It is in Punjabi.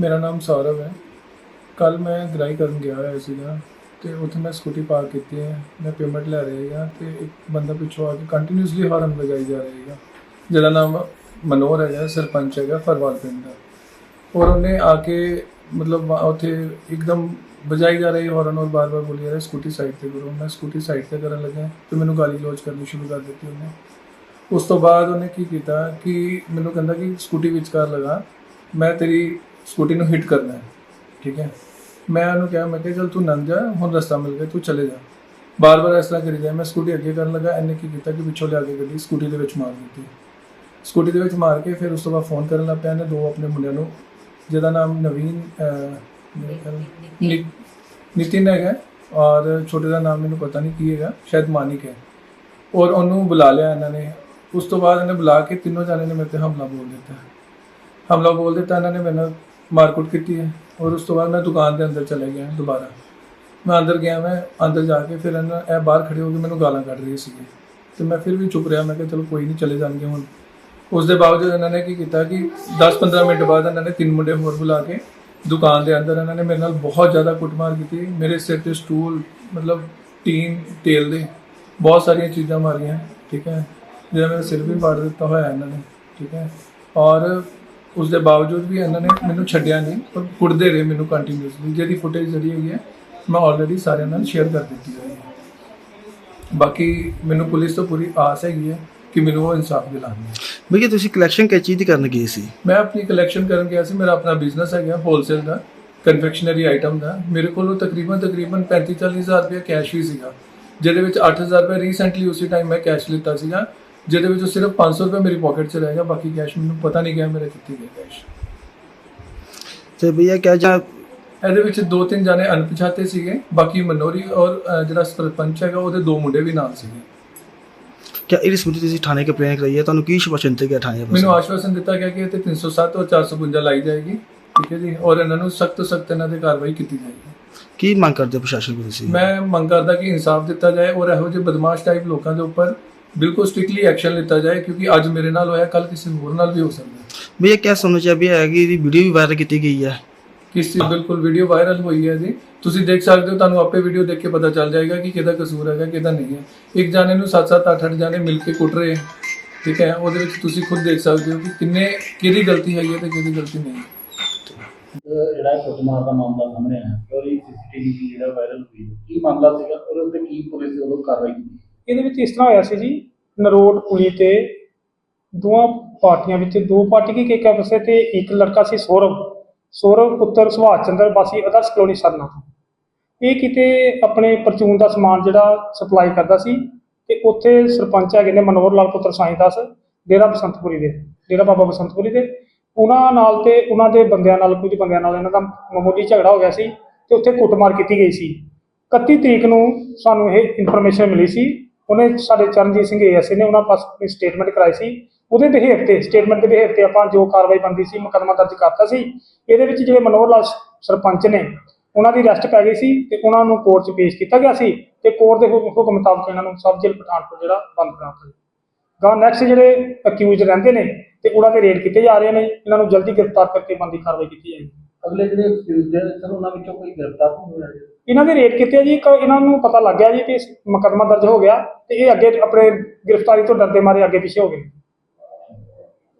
ਮੇਰਾ ਨਾਮ ਸੌਰਵ ਹੈ। ਕੱਲ ਮੈਂ ਗ੍ਰਾਈ ਕਰਨ ਗਿਆ ਹੋਇਆ ਸੀਗਾ ਤੇ ਉੱਥੇ ਮੈਂ ਸਕੂਟੀ ਪਾਰਕ ਕੀਤੀ ਹੈ। ਮੈਂ ਪੇਮੈਂਟ ਲੈ ਰਿਹਾ ਸੀਗਾ ਤੇ ਇੱਕ ਬੰਦਾ ਪਿੱਛੋਂ ਆ ਕੇ ਕੰਟੀਨਿਊਸਲੀ ਹਾਰਨ ਵਜਾਈ ਜਾ ਰਿਹਾ ਸੀਗਾ। ਜਿਹੜਾ ਨਾਮ ਮਨੋਹਰ ਹੈਗਾ, ਸਰਪੰਚ ਹੈਗਾ, ਫਰਵਾਲ ਪਿੰਡ ਦਾ। ਔਰ ਉਹਨੇ ਆ ਕੇ ਮਤਲਬ ਉੱਥੇ ਇੱਕਦਮ ਵਜਾਈ ਜਾ ਰਹੀ ਹਾਰਨ ਔਰ ਬਾਰ-ਬਾਰ ਬੋਲੀ ਜਾ ਰਹੀ ਸਕੂਟੀ ਸਾਈਡ ਤੇ ਕਰੋ। ਮੈਂ ਸਕੂਟੀ ਸਾਈਡ ਤੇ ਕਰਨ ਲੱਗਾ ਤੇ ਮੈਨੂੰ ਗਾਲੀ ਲੋਚ ਕਰਨੀ ਸ਼ੁਰੂ ਕਰ ਦਿੱਤੀ ਉਹਨੇ। ਉਸ ਤੋਂ ਬਾਅਦ ਉਹਨੇ ਕੀ ਕੀਤਾ ਕਿ ਮੈਨੂੰ ਕਹਿੰਦਾ ਕਿ ਸਕੂਟੀ ਵਿਚਕਾਰ ਲਗਾ। ਮੈਂ ਤੇਰੀ ਸਕੂਟੀ ਨੂੰ ਹਿੱਟ ਕਰਨਾ ਹੈ। ਠੀਕ ਹੈ। ਮੈਂ ਉਹਨੂੰ ਕਿਹਾ, ਮੈਂ ਕਿਹਾ, ਚਲ ਤੂੰ ਨੰਗ ਜਾ, ਹੁਣ ਰਸਤਾ ਮਿਲ ਗਿਆ, ਤੂੰ ਚਲੇ ਜਾ। ਬਾਰ-ਬਾਰ ਇਸ ਤਰ੍ਹਾਂ ਕਰੀ ਜਾਏ। ਮੈਂ ਸਕੂਟੀ ਅੱਗੇ ਕਰਨ ਲੱਗਾ, ਇਹਨੇ ਕੀ ਕੀਤਾ ਕਿ ਪਿੱਛੋਂ ਲਿਆ ਕੇ ਗੱਡੀ ਸਕੂਟੀ ਦੇ ਵਿੱਚ ਮਾਰ ਦਿੱਤੀ। ਸਕੂਟੀ ਦੇ ਵਿੱਚ ਮਾਰ ਕੇ ਫਿਰ ਉਸ ਤੋਂ ਬਾਅਦ ਫੋਨ ਕਰਨ ਲੱਗ ਪਿਆ। ਇਹਨੇ ਦੋ ਆਪਣੇ ਮੁੰਡਿਆਂ ਨੂੰ, ਜਿਹਦਾ ਨਾਮ ਨਵੀਨ ਨਿ- ਨਿਤਿਨ ਹੈਗਾ, ਔਰ ਛੋਟੇ ਦਾ ਨਾਮ ਮੈਨੂੰ ਪਤਾ ਨਹੀਂ ਕੀ ਹੈਗਾ, ਸ਼ਾਇਦ ਮਾਨਿਕ ਹੈ। ਔਰ ਉਹਨੂੰ ਬੁਲਾ ਲਿਆ ਇਹਨਾਂ ਨੇ। ਉਸ ਤੋਂ ਬਾਅਦ ਇਹਨੇ ਬੁਲਾ ਕੇ ਤਿੰਨੋਂ ਜਾਣੇ ਨੇ ਮੇਰੇ ਤੇ ਹਮਲਾ ਬੋਲ ਦਿੱਤਾ। ਹਮਲਾ ਬੋਲ ਦਿੱਤਾ, ਇਹਨਾਂ ਨੇ ਮੈਨੂੰ ਮਾਰਕੁੱਟ ਕੀਤੀ ਹੈ ਔਰ ਉਸ ਤੋਂ ਬਾਅਦ ਮੈਂ ਦੁਕਾਨ ਦੇ ਅੰਦਰ ਚਲੇ ਗਿਆ ਦੁਬਾਰਾ। ਮੈਂ ਅੰਦਰ ਗਿਆ, ਮੈਂ ਅੰਦਰ ਜਾ ਕੇ ਫਿਰ ਇਹਨਾਂ, ਇਹ ਬਾਹਰ ਖੜੇ ਹੋ ਕੇ ਮੈਨੂੰ ਗਾਲਾਂ ਕੱਢ ਰਹੇ ਸੀਗੇ। ਤੇ ਮੈਂ ਫਿਰ ਵੀ ਚੁੱਪ ਰਿਹਾ, ਮੈਂ ਕਿਹਾ ਚਲੋ ਕੋਈ ਨਹੀਂ, ਚਲੇ ਜਾਣਗੇ ਹੁਣ। ਉਸ ਦੇ ਬਾਵਜੂਦ ਇਹਨਾਂ ਨੇ ਕੀ ਕੀਤਾ ਕਿ 10-15 ਮਿੰਟ ਬਾਅਦ ਇਹਨਾਂ ਨੇ ਤਿੰਨ ਮੁੰਡੇ ਹੋਰ ਬੁਲਾ ਕੇ ਦੁਕਾਨ ਦੇ ਅੰਦਰ ਇਹਨਾਂ ਨੇ ਮੇਰੇ ਨਾਲ ਬਹੁਤ ਜ਼ਿਆਦਾ ਕੁੱਟਮਾਰ ਕੀਤੀ। ਮੇਰੇ ਸਿਰ ਤੇ ਸਟੂਲ, ਮਤਲਬ ਟੀਨ, ਤੇਲ ਦੇ ਬਹੁਤ ਸਾਰੀਆਂ ਚੀਜ਼ਾਂ ਮਾਰੀਆਂ, ਠੀਕ ਹੈ। ਜਿਹੜਾ ਮੇਰਾ ਸਿਰ ਵੀ ਪਾੜ ਦਿੱਤਾ ਹੋਇਆ ਇਹਨਾਂ ਨੇ, ਠੀਕ ਹੈ। ਔਰ ਉਸ ਦੇ ਬਾਵਜੂਦ ਵੀ ਇਹਨਾਂ ਨੇ ਮੈਨੂੰ ਛੱਡਿਆ ਨਹੀਂ ਪਰ ਕੁੱਟਦੇ ਰਹੇ ਮੈਨੂੰ ਕੰਟੀਨਿਊਸਲੀ ਜਿਹਦੀ ਫੁਟੇਜ ਜਿਹੜੀ ਹੈਗੀ ਹੈ ਮੈਂ ਆਲਰੇਡੀ ਸਾਰਿਆਂ ਨਾਲ ਸ਼ੇਅਰ ਕਰ ਦਿੱਤੀ ਹੋਈ ਹੈ। ਬਾਕੀ ਮੈਨੂੰ ਪੁਲਿਸ ਤੋਂ ਪੂਰੀ ਆਸ ਹੈਗੀ ਹੈ ਕਿ ਮੈਨੂੰ ਉਹ ਇਨਸਾਫ ਦਿਲਾਣਗੇ ਭਈਆ ਤੁਸੀਂ ਕਲੈਕਸ਼ਨ ਕਿਸ ਚੀਜ਼ ਦੀ ਕਰਨ ਗਏ ਸੀ? ਮੈਂ ਆਪਣੀ ਕਲੈਕਸ਼ਨ ਕਰਨ ਗਿਆ ਸੀ ਮੇਰਾ ਆਪਣਾ ਬਿਜ਼ਨਸ ਹੈਗਾ ਹੋਲਸੇਲ ਦਾ ਕਨਫੈਕਸ਼ਨਰੀ ਆਈਟਮ ਦਾ। ਮੇਰੇ ਕੋਲ ਤਕਰੀਬਨ ਤਕਰੀਬਨ 35 40 ਹਜ਼ਾਰ ਰੁਪਏ ਕੈਸ਼ ਹੀ ਸੀਗਾ ਜਿਹਦੇ ਵਿੱਚ 8000 ਰੁਪਏ ਰੀਸੈਂਟਲੀ ਉਸੇ ਟਾਈਮ ਮੈਂ ਕੈਸ਼ ਲਿੱਤਾ ਸੀਗਾ। ਜਿਹਦੇ ਵਿੱਚੋਂ ਸਿਰਫ 500 ਰੁਪਏ ਮੇਰੀ ਪਾਕਟ 'ਚ ਰਹਿ ਗਿਆ ਬਾਕੀ ਕੈਸ਼ ਮੈਨੂੰ ਪਤਾ ਨਹੀਂ ਗਿਆ ਮੇਰੇ ਕਿੱਥੇ ਗਿਆ ਕੈਸ਼ ਤੇ ਭਈਆ ਕਿਆ ਜਾਂ ਇਹਦੇ ਵਿੱਚ ਦੋ ਤਿੰਨ ਜਾਣੇ ਅਣਪਛਾਤੇ ਸੀਗੇ ਬਾਕੀ ਮਨੋਰੀ ਔਰ ਅ, ਜਿਹੜਾ ਸਰਪੰਚ ਹੈਗਾ ਉਹਦੇ ਦੋ ਮੁੰਡੇ ਵੀ ਨਾਲ ਸੀਗੇ। ਕਿਆ ਇਹ ਰਿਸਪੋਰਟ ਤੁਸੀਂ ਥਾਣੇ ਕੰਪਲੇਨ ਕਰਾਈ ਹੈ? ਤੁਹਾਨੂੰ ਕੀ ਸ਼ਵਾਸ਼ਨ ਤੇ ਗਿਆ ਥਾਣੇ ਮੈਨੂੰ ਆਸ਼ਵਾਸਨ ਦਿੱਤਾ ਗਿਆ ਕਿ ਇਹ ਤੇ 307 ਔਰ 452 ਲਾਈ ਜਾਏਗੀ ਠੀਕ ਹੈ ਜੀ? ਔਰ ਇਹਨਾਂ ਨੂੰ ਸਖਤ ਸਖਤ ਇਹਨਾਂ ਤੇ ਕਾਰਵਾਈ ਕੀਤੀ ਜਾਏਗੀ। ਕੀ ਮੰਗ ਕਰਦੇ ਹੋ ਪ੍ਰਸ਼ਾਸਨ ਕੋਲ ਤੁਸੀਂ? ਮੈਂ ਮੰਗ ਕਰਦਾ ਕਿ ਇਨਸਾਫ ਦਿੱਤਾ ਜਾਏ ਔਰ ਇਹੋ ਜਿਹੇ ਬਦਮਾਸ਼ ਟਾਈਪ ਲੋਕਾਂ ਦੇ ਉੱਪਰ ਬਿਲਕੁਲ ਸਟ੍ਰਿਕਟਲੀ ਐਕਸ਼ਨ ਲਿੱਤਾ ਜਾਏ ਕਿਉਂਕਿ ਅੱਜ ਮੇਰੇ ਨਾਲ ਹੋਇਆ ਕੱਲ ਕਿਸੇ ਹੋਰ ਨਾਲ ਵੀ ਹੋ ਸਕਦਾ ਹੈ। ਭਈਆ ਕਿਆ ਸੁਣਨਾ ਚਾਹ ਵੀ ਹੈ ਕਿ ਇਹਦੀ ਵੀਡੀਓ ਵੀ ਵਾਇਰਲ ਕੀਤੀ ਗਈ ਹੈ ਕਿਸ ਬਿਲਕੁਲ ਵੀਡੀਓ ਵਾਇਰਲ ਹੋਈ ਹੈ ਜੀ। ਤੁਸੀਂ ਦੇਖ ਸਕਦੇ ਹੋ ਤੁਹਾਨੂੰ ਆਪੇ ਵੀਡੀਓ ਦੇਖ ਕੇ ਪਤਾ ਚੱਲ ਜਾਏਗਾ ਕਿ ਕਿਹਦਾ ਕਸੂਰ ਹੈਗਾ ਕਿਹਦਾ ਨਹੀਂ ਹੈ। ਇੱਕ ਜਾਣੇ ਨੂੰ 7-7 8-8 ਜਾਣੇ ਮਿਲ ਕੇ ਕੁੱਟ ਰਹੇ ਹੈ ਠੀਕ ਹੈ ਉਹਦੇ ਵਿੱਚ ਤੁਸੀਂ ਖੁਦ ਦੇਖ ਸਕਦੇ ਹੋ ਕਿ ਕਿੰਨੇ ਕਿਹਦੀ ਗਲਤੀ ਹੈਗੀ ਹੈ ਤੇ ਕਿਹਦੀ ਗਲਤੀ ਨਹੀਂ ਹੈ। ਜਿਹੜਾ ਇਹ ਕੁੱਟਮਾਰ ਦਾ ਮਾਮਲਾ ਸਾਹਮਣੇ ਆਇਆ ਔਰ ਇਹ ਸੀਸੀਟੀਵੀ ਜਿਹੜਾ ਵਾਇਰਲ ਹੋਈ ਕੀ ਮਾਮਲਾ ਸੀਗਾ ਔਰ ਉਹਦੇ ਕੀ ਪੁਲਿਸ ਵੱਲੋਂ ਕਾਰਵਾਈ ਕੀਤੀ? ਇਹਦੇ ਵਿੱਚ ਇਸ ਤਰ੍ਹਾਂ ਹੋਇਆ ਸੀ ਜੀ, ਨਰੋਟ ਪੁਲੀ ਤੇ ਦੋਵਾਂ ਪਾਰਟੀਆਂ ਵਿੱਚ, ਦੋ ਪਾਰਟੀ ਕੀ ਇੱਕ ਪਾਸੇ ਤੇ ਇੱਕ ਲੜਕਾ ਸੀ ਸੌਰਵ। ਸੌਰਵ ਪੁੱਤਰ ਸੁਭਾਸ਼ ਚੰਦਰ ਵਾਸੀ ਆਦਰਸ਼ ਕਲੋਨੀ ਸਰਨਾ ਇਹ ਕਿਤੇ ਆਪਣੇ ਪਰਚੂਨ ਦਾ ਸਮਾਨ ਜਿਹੜਾ ਸਪਲਾਈ ਕਰਦਾ ਸੀ ਤੇ ਉੱਥੇ ਸਰਪੰਚ ਹੈਗੇ ਨੇ ਮਨੋਹਰ ਲਾਲ ਪੁੱਤਰ ਸਾਈਂ ਦਾਸ ਡੇਰਾ ਬਸੰਤਪੁਰੀ ਦੇ, ਡੇਰਾ ਬਾਬਾ ਬਸੰਤਪੁਰੀ ਦੇ। ਉਹਨਾਂ ਨਾਲ ਤੇ ਉਹਨਾਂ ਦੇ ਬੰਦਿਆਂ ਨਾਲ, ਕੁਝ ਬੰਦਿਆਂ ਨਾਲ ਇਹਨਾਂ ਦਾ ਮਾਮੂਲੀ ਝਗੜਾ ਹੋ ਗਿਆ ਸੀ ਤੇ ਉੱਥੇ ਕੁੱਟਮਾਰ ਕੀਤੀ ਗਈ ਸੀ। 31 ਤਰੀਕ ਨੂੰ ਸਾਨੂੰ ਇਹ ਇਨਫੋਰਮੇਸ਼ਨ ਮਿਲੀ ਸੀ ਉਹਨੇ ਸਾਡੇ ਚਰਨਜੀਤ ਸਿੰਘ ਏਐਸਏ ਨੇ ਉਹਨਾਂ ਪਾਸ ਆਪਣੀ ਸਟੇਟਮੈਂਟ ਕਰਾਈ ਸੀ। ਉਹਦੇ ਬਿਹੇਵ ਤੇ ਸਟੇਟਮੈਂਟ ਦੇ ਬਿਹੇਵ ਤੇ ਆਪਾਂ ਜੋ ਕਾਰਵਾਈ ਬੰਦੀ ਸੀ, ਮੁਕੱਦਮਾ ਦਰਜ ਕਰਤਾ ਸੀ। ਇਹਦੇ ਵਿੱਚ ਜਿਹੜੇ ਮਨੋਹਰ ਲਾਲ ਸਰਪੰਚ ਨੇ, ਉਹਨਾਂ ਦੀ ਅਰੈਸਟ ਪੈ ਗਈ ਸੀ ਤੇ ਉਹਨਾਂ ਨੂੰ ਕੋਰਟ 'ਚ ਪੇਸ਼ ਕੀਤਾ ਗਿਆ ਸੀ ਤੇ ਕੋਰਟ ਦੇ ਹੁਕਮ ਹੁਕਮ ਮੁਤਾਬਕ ਇਹਨਾਂ ਨੂੰ ਸਬ ਜੇਲ੍ਹ ਪਠਾਨਕੋਟ ਜਿਹੜਾ ਬੰਦ ਕਰਾ ਦਿੱਤਾ ਗਾ ਨੈਕਸਟ ਜਿਹੜੇ ਅਕਿਊਜ਼ ਰਹਿੰਦੇ ਨੇ ਤੇ ਉਹਨਾਂ ਤੇ ਰੇਡ ਕੀਤੇ ਜਾ ਰਹੇ ਨੇ, ਇਹਨਾਂ ਨੂੰ ਜਲਦੀ ਗ੍ਰਿਫਤਾਰ ਕਰਕੇ ਬੰਦੀ ਕਾਰਵਾਈ ਕੀਤੀ ਜਾਏਗੀ। ਅਗਲੇ ਜਿਹੜੇ ਅਕਿਊਜ਼ਡ ਹੈ ਸਰ, ਉਹਨਾਂ ਵਿੱਚੋਂ ਕੋਈ ਗ੍ਰਿਫਤਾਰ ਨਹੀਂ ਹੋਇਆ ਜੀ। ਇਹਨਾਂ ਦੇ ਰੇਟ ਕੀਤੇ ਆ ਜੀ, ਇੱਕ ਇਹਨਾਂ ਨੂੰ ਪਤਾ ਲੱਗ ਗਿਆ ਜੀ ਕਿ ਮੁਕੱਦਮਾ ਦਰਜ ਹੋ ਗਿਆ ਤੇ ਇਹ ਅੱਗੇ ਆਪਣੇ ਗ੍ਰਿਫਤਾਰੀ ਤੋਂ ਡਰਦੇ ਮਾਰੇ ਅੱਗੇ ਪਿੱਛੇ ਹੋ ਗਏ।